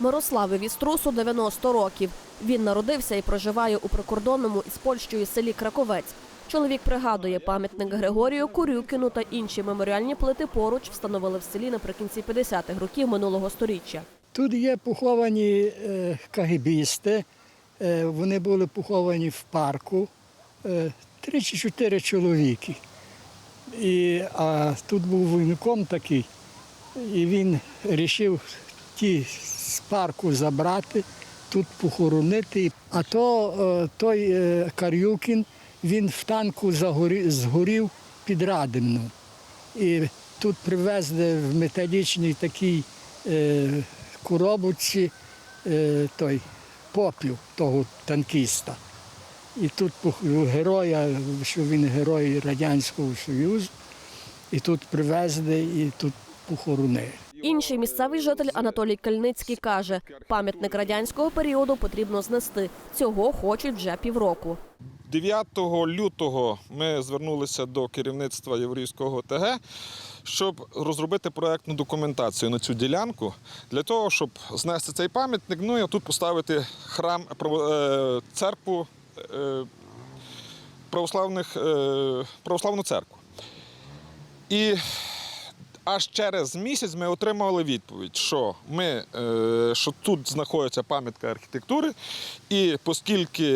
Мирославі Струсу 90 років. Він народився і проживає у прикордонному із Польщею селі Краковець. Чоловік пригадує, пам'ятник Григорію Курюкіну та інші меморіальні плити поруч встановили в селі наприкінці 50-х років минулого сторіччя. Тут є поховані е, кагибісти, е, вони були поховані в парку, е, три чи чотири чоловіки. І, а тут був воєнком такий, і він вирішив ті з парку забрати, тут похоронити. А то е, той е, Карюкін, він в танку згорів під Радимном. І тут привезли в металічній такій е, коробочці той попіл того танкіста. І тут героя, що він герой Радянського Союзу, і тут привезли, і тут похоронили. Інший місцевий житель Анатолій Кальницький каже, пам'ятник радянського періоду потрібно знести. Цього хочуть вже півроку. 9 лютого ми звернулися до керівництва Єврейського ТГ, щоб розробити проектну документацію на цю ділянку для того, щоб знести цей пам'ятник, ну і тут поставити храм е, церкву е, православних, е, православну церкву. І аж через місяць ми отримали відповідь, що ми, е, що тут знаходиться пам'ятка архітектури, і оскільки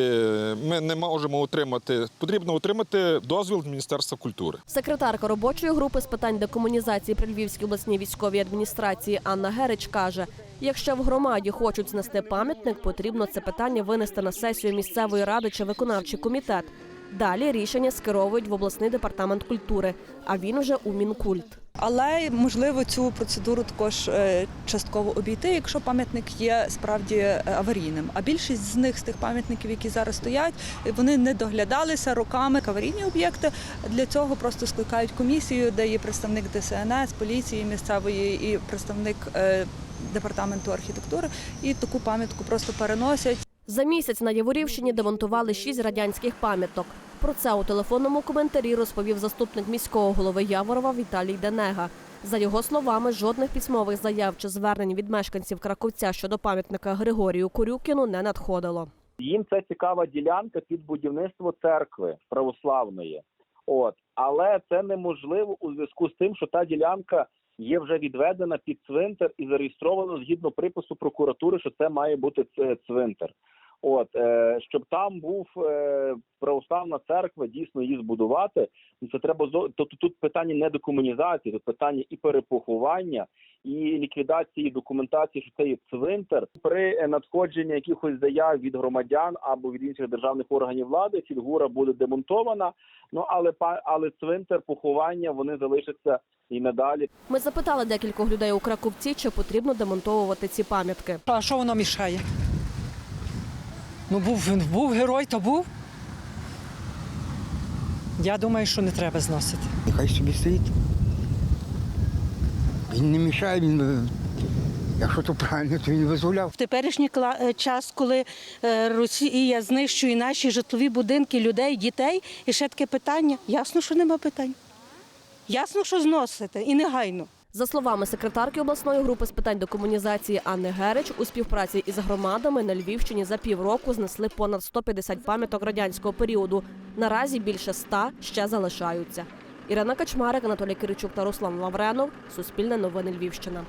ми не можемо отримати, потрібно отримати дозвіл Міністерства культури. Секретарка робочої групи з питань декомунізації при Львівській обласній військовій адміністрації Анна Герич каже: якщо в громаді хочуть знести пам'ятник, потрібно це питання винести на сесію місцевої ради чи виконавчий комітет. Далі рішення скеровують в обласний департамент культури, а він вже у мінкульт. Але можливо цю процедуру також е, частково обійти, якщо пам'ятник є справді е, аварійним. А більшість з них з тих пам'ятників, які зараз стоять, вони не доглядалися роками. Аварійні об'єкти для цього просто скликають комісію, де є представник ДСНС, поліції місцевої і представник е, департаменту архітектури, і таку пам'ятку просто переносять. За місяць на Яворівщині демонтували шість радянських пам'яток. Про це у телефонному коментарі розповів заступник міського голови Яворова Віталій Денега. За його словами, жодних письмових заяв чи звернень від мешканців Краковця щодо пам'ятника Григорію Курюкіну не надходило. Їм це цікава ділянка під будівництво церкви православної. От але це неможливо у зв'язку з тим, що та ділянка є вже відведена під цвинтар і зареєстровано згідно припису прокуратури, що це має бути цвинтар. От е, щоб там був е, православна церква, дійсно її збудувати. Це треба тобто тут питання не декомунізації, тут питання і перепоховання, і ліквідації документації, що це є цвинтар. При е, надходженні якихось заяв від громадян або від інших державних органів влади, фігура буде демонтована. Ну але па- але цвинтар, поховання вони залишаться і надалі. Ми запитали декількох людей у Краковці, чи потрібно демонтовувати ці пам'ятки. А що воно мішає? Ну, був, був герой, то був. Я думаю, що не треба зносити. Нехай собі стоїть. Він не мішає, він, е, якщо то правильно, то він визволяв. В теперішній кла- е, час, коли е, Росія знищує наші житлові будинки, людей, дітей, і ще таке питання, ясно, що нема питань. Ясно, що зносите і негайно. За словами секретарки обласної групи з питань декомунізації Анни Герич, у співпраці із громадами на Львівщині за півроку знесли понад 150 пам'яток радянського періоду. Наразі більше 100 ще залишаються. Ірина Качмарик, Анатолій Киричук та Руслан Лавренов. Суспільне новини Львівщина.